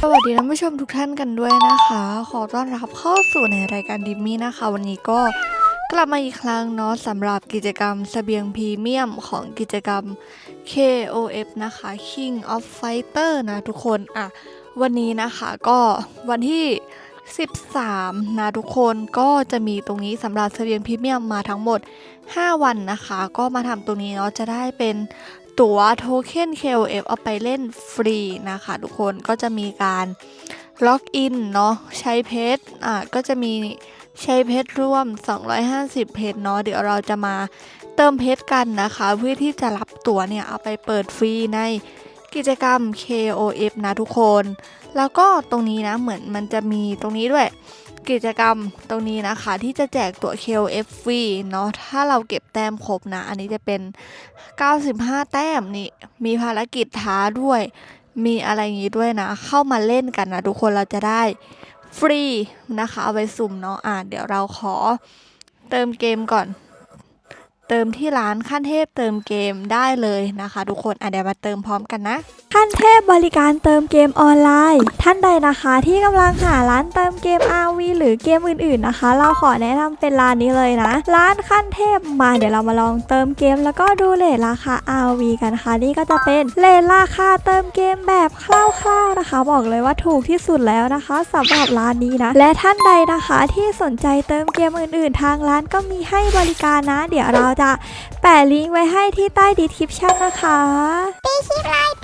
สวัสดีท่านผู้ชมทุกท่านกันด้วยนะคะ ขอต้อนรับเข้าสู่ในรายการดิมมี่นะคะ วันนี้ก็กลับมาอีกครั้งเนาะสำหรับกิจกรรมเสบียงพรีเมียมของกิจกรรม KOF นะคะ King of Fighter นะทุกคน อะ วันนี้นะคะก็วันที่ 13 นะทุกคนก็จะมีตรงนี้สำหรับเสบียงพรีเมียมมาทั้งหมด 5 วันนะคะ ก็มาทำตรงนี้เนาะจะได้เป็นตั๋วโทเค็น KOF เอาไปเล่นฟรีนะคะทุกคนก็จะมีการล็อกอินเนาะใช้เพชรอะก็จะมีใช้เพชรร่วม 250 เพชรเนาะเดี๋ยวเราจะมาเติมเพชรกันนะคะ เพื่อที่จะรับตั๋วเนี่ยเอาไปเปิดฟรีใน กิจกรรม KOF นะทุกคน แล้วก็ตรงนี้นะเหมือนมันจะมีตรงนี้ด้วย กิจกรรมตรงนี้นะคะ ที่จะแจกตั๋ว KOF ฟรีเนาะถ้าเราเก็บแต้มครบนะ อันนี้จะเป็น 95 แต้มนี่มีภารกิจท้าด้วย มีอะไรอย่างงี้ด้วยนะ เข้ามาเล่นกันนะทุกคนเราจะได้ฟรีนะคะเอาไปสุ่มเนาะอะเดี๋ยวเราขอเติมเกมก่อน เติมที่ร้านขั้นเทพเติมเกมได้เลยนะคะ ทุกคนอะเดี๋ยวมาเติมพร้อมกันนะ ขั้นเทพบริการเติมเกมออนไลน์ ท่านใดนะคะที่กำลังหาร้านเติมเกม RV หรือเกมอื่นๆนะคะ เราขอแนะนำเป็นร้านนี้เลยนะ ร้านขั้นเทพมาเดี๋ยวเรามาลองเติมเกม แล้วก็ดูเลทราคา RV กันนะคะนี่ก็จะเป็นเลทราคาเติมเกมแบบคร่าวๆนะคะ บอกเลยว่าถูกที่สุดแล้วนะคะสำหรับร้านนี้นะ และท่านใดนะคะที่สนใจเติมเกมอื่น ๆ ทางร้านก็มีให้บริการนะ เดี๋ยวเราจะแปะลิงก์ไว้ให้ที่ใต้ดีคริปชั่นนะคะ ตีคลิปไลน์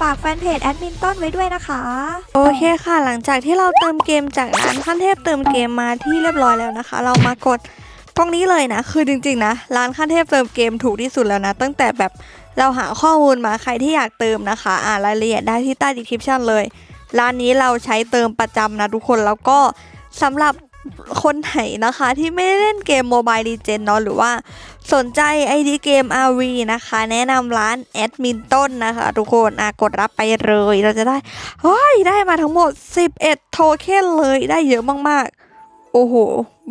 ฝากแฟนเพจแอดมินต้นไว้ด้วยนะคะ โอเคค่ะ หลังจากที่เราเติมเกมจากร้านขั้นเทพเติมเกมมาที่เรียบร้อยแล้วนะคะ เรามากดตรงนี้เลยนะ คือจริงๆนะ ร้านขั้นเทพเติมเกมถูกที่สุดแล้วนะ ตั้งแต่แบบเราหาข้อมูลมาใครที่อยากเติมนะคะ อ่านรายละเอียดได้ที่ใต้ดีคริปชั่นเลย ร้านนี้เราใช้เติมประจำนะทุกคนแล้วก็สำหรับ คนไหนนะคะที่ไม่ได้เล่นเกมโมบายดีเจนเนาะหรือว่าสนใจ ID เกม RV นะคะ แนะนำร้านแอดมินต้นนะคะ ทุกคนอะกดรับไปเลยเราจะได้เฮ้ยได้มาทั้งหมด 11 โทเค็นเลยได้เยอะมากๆ โอ้โห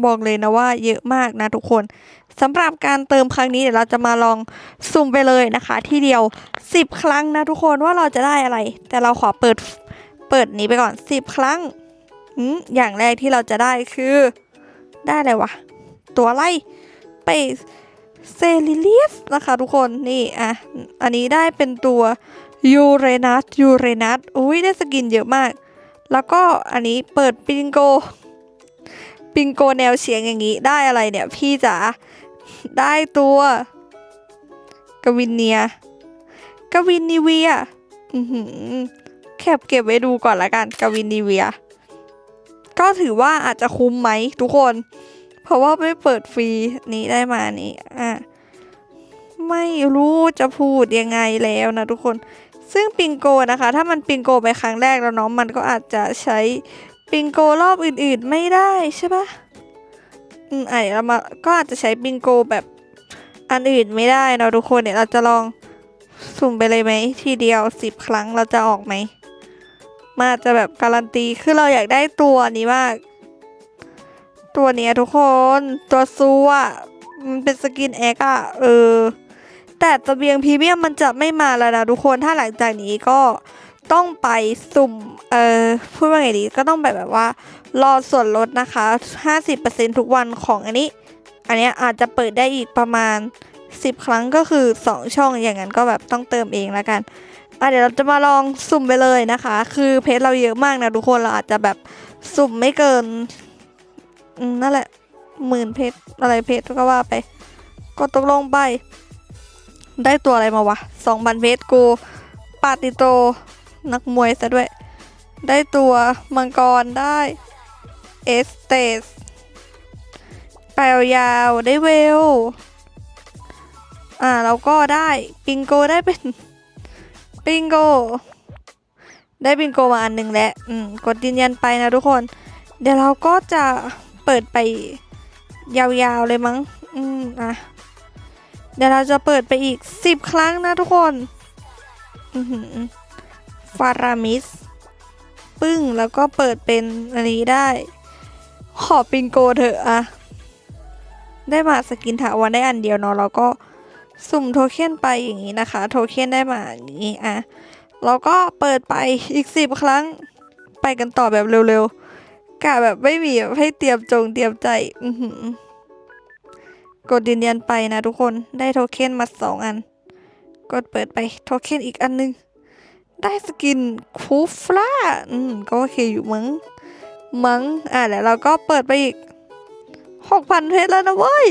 บอกเลยนะว่าเยอะมากนะทุกคนสำหรับการเติมครั้งนี้เดี๋ยวเราจะมาลองสุ่มไปเลยนะคะ ที่เดียว 10 ครั้งนะทุกคนว่าเราจะได้อะไร แต่เราขอเปิดเปิดนี้ไปก่อน 10 ครั้ง อย่างแรกที่เราจะได้คือ ได้อะไรวะ ตัวอะไรไปเซลิเลียสนะคะทุกคนนี่อะอันนี้ได้เป็นตัวยูเรนัสยูเรนัสอุ้ยได้สกินเยอะมาก แล้วก็อันนี้เปิดปิงโก ปิงโกแนวเฉียงอย่างนี้ได้อะไรเนี่ยพี่จ๋าได้ตัวกวินเนียกวินนิเวียแคบเก็บไว้ดูก่อนละกันกวินนิเวีย ก็ถือว่าอาจจะคุ้มไหมทุกคน เพราะว่าไม่เปิดฟรีนี้ได้มานี่อะไม่รู้จะพูดยังไงแล้วนะทุกคน ซึ่งปิงโกนะคะ ถ้ามันปิงโกไปครั้งแรกแล้วเนาะมันก็อาจจะใช้ปิงโกรอบอื่นๆไม่ได้ใช่ปะอืมอะเดี๋ยวเรามาก็อาจจะใช้ปิงโกแบบอันอื่นไม่ได้เนาะทุกคนเดี๋ยวเราจะลองสุ่มไปเลยไหมทีเดียวสิบครั้งเราจะออกไหม มาจจะแบบการันตี คือเราอยากได้ตัวนี้มาก ตัวเนี้ยทุกคน ตัวซูอะ มันเป็นสกินแอกอะเออ แต่เบียงพรีเมียมมันจะไม่มาแล้วนะทุกคน ถ้าหลังจากนี้ก็ต้องไปสุ่ม เออพูดว่าไงดี ก็ต้องไปแบบว่า รอส่วนลดนะคะ 50%ทุกวันของอันนี้ อันเนี้ยอาจจะเปิดได้อีกประมาณ 10 ครั้งก็คือ 2 ช่องอย่างนั้นก็แบบต้องเติมเองแล้วกันอะเดี๋ยวเราจะมาลองสุ่มไปเลยนะคะ คือเพจเราเยอะมากนะทุกคนเราอาจจะแบบสุ่มไม่เกินนั่นแหละหมื่นเพจอะไรเพจก็ว่าไปกดตกลงไป ได้ตัวอะไรมาวะสองพันเพชรกูปาติโต นักมวยซะด้วย ได้ตัวมังกรได้เอสเตสแปลยาวได้เวล อ่าเราก็ได้ปิงโกได้เป็นปิงโก ได้ปิงโกมาอันหนึ่งแล้วอืมกดยืนยันไปนะทุกคน เดี๋ยวเราก็จะเปิดไปยาวๆเลยมั้ง อืมอะเดี๋ยวเราจะเปิดไปอีก10ครั้งนะทุกคนฟารามิส ปึ้งแล้วก็เปิดเป็นอันนี้ได้ ขอปิงโกเถอะอะ ได้มาสกินถาวรได้อันเดียวเนาะแล้วก็ สุ่มโทเค็นไปอย่างนี้นะคะ โทเค็นได้มาอย่างนี้อะแล้วก็เปิดไปอีกสิบครั้ง ไปกันต่อแบบเร็วๆกะแบบไม่มีให้เตรียมจงเตรียมใจกดยืนยันไปนะทุกคนได้โทเค็นมาสองอัน กดเปิดไปโทเค็นอีกอันนึง ได้สกินคูฟลาอืมก็โอเคอยู่มั้งมั้งอะแล้วเราก็เปิดไปอีกหกพันเพชรแล้วนะเว้ย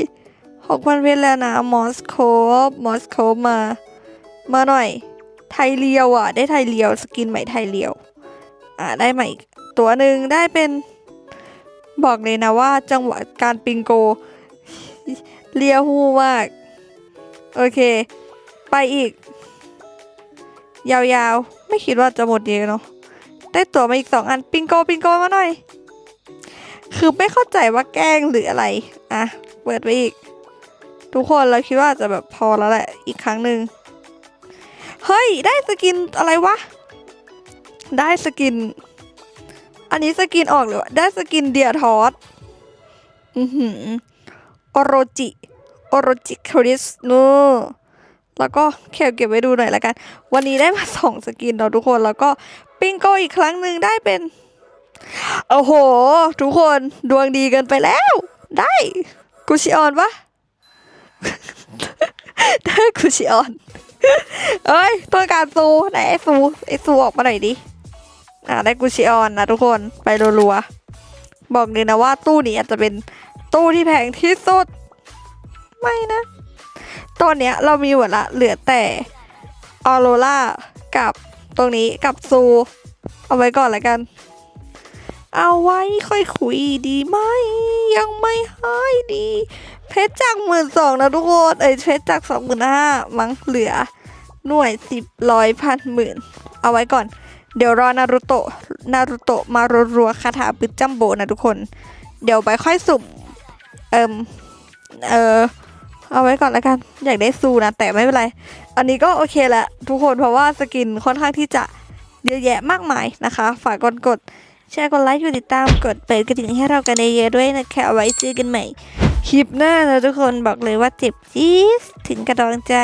หกพันเพชรแล้วนะ มอสโคบมอสโคบมา มาหน่อย ไทยเลียวอะ ได้ไทยเลียว สกินใหม่ไทยเลียว อ่าได้ใหม่อีกตัวหนึ่งได้เป็น บอกเลยนะว่าจังหวะการปิงโก เลียวหูมาก โอเค ไปอีก ยาวๆ ไม่คิดว่าจะหมดเยอะเนาะ ได้ตัวมาอีกสองอัน ปิงโก ปิงโกมาหน่อย คือไม่เข้าใจว่าแกล้งหรืออะไร อะ เปิดไปอีก ทุกคนเราคิดว่าจะแบบพอแล้วแหละอีกครั้งหนึ่งเฮ้ย ได้สกินอะไรวะ ได้สกิน อันนี้สกินออกหรือวะได้สกินเดียทอสอือหือโอโรจิโอโรจิคริสนูแล้วก็เก็บเก็บไว้ดูหน่อยละกัน วันนี้ได้มาสองสกินเราะทุกคน แล้วก็ปิงโกอีกครั้งหนึ่งได้เป็น โอ้โห ทุกคนดวงดีเกินไปแล้ว ได้ กุชิออนปะ ได้กุชิออน เอ้ยต้องการซูไหนไอซูไอซูออกมาหน่อยดิ อ่าได้กุชิออนนะทุกคนไปรัวๆ บอกเลยนะว่าตู้นี้อาจจะเป็นตู้ที่แพงที่สุด ไม่นะ ตอนเนี้ยเรามีหมดละเหลือแต่ออโรล่ากับตรงนี้กับซู เอาไว้ก่อนละกัน เอาไว้ค่อยคุยดีไหมยังไม่ให้ดี เพชรจากหมื่นสองนะทุกคนเอ้ยเพชรจากสองหมื่นห้ามั้งเหลือ หน่วยสิบร้อยพันหมื่นเอาไว้ก่อน เดี๋ยวรอนารุโตะนารุโตะมารัวๆคาถาบึดจัมโบนะทุกคน เดี๋ยวไปค่อยสุ่มเอิมเออเอาไว้ก่อนละกัน อยากได้ซูนะ แต่ไม่เป็นไร อันนี้ก็โอเคแหละทุกคนเพราะว่าสกินค่อนข้างที่จะเยอะแยะมากมายนะคะ ฝากกดกด แชร์กดไลค์กดติดตามกดเปิดกระดิ่งให้เรากันเยอะๆด้วยนะคะเอาไว้เจอกันใหม่ คลิปหน้านะทุกคนบอกเลยว่าเจ็บจี๊ดถึงกระดองใจ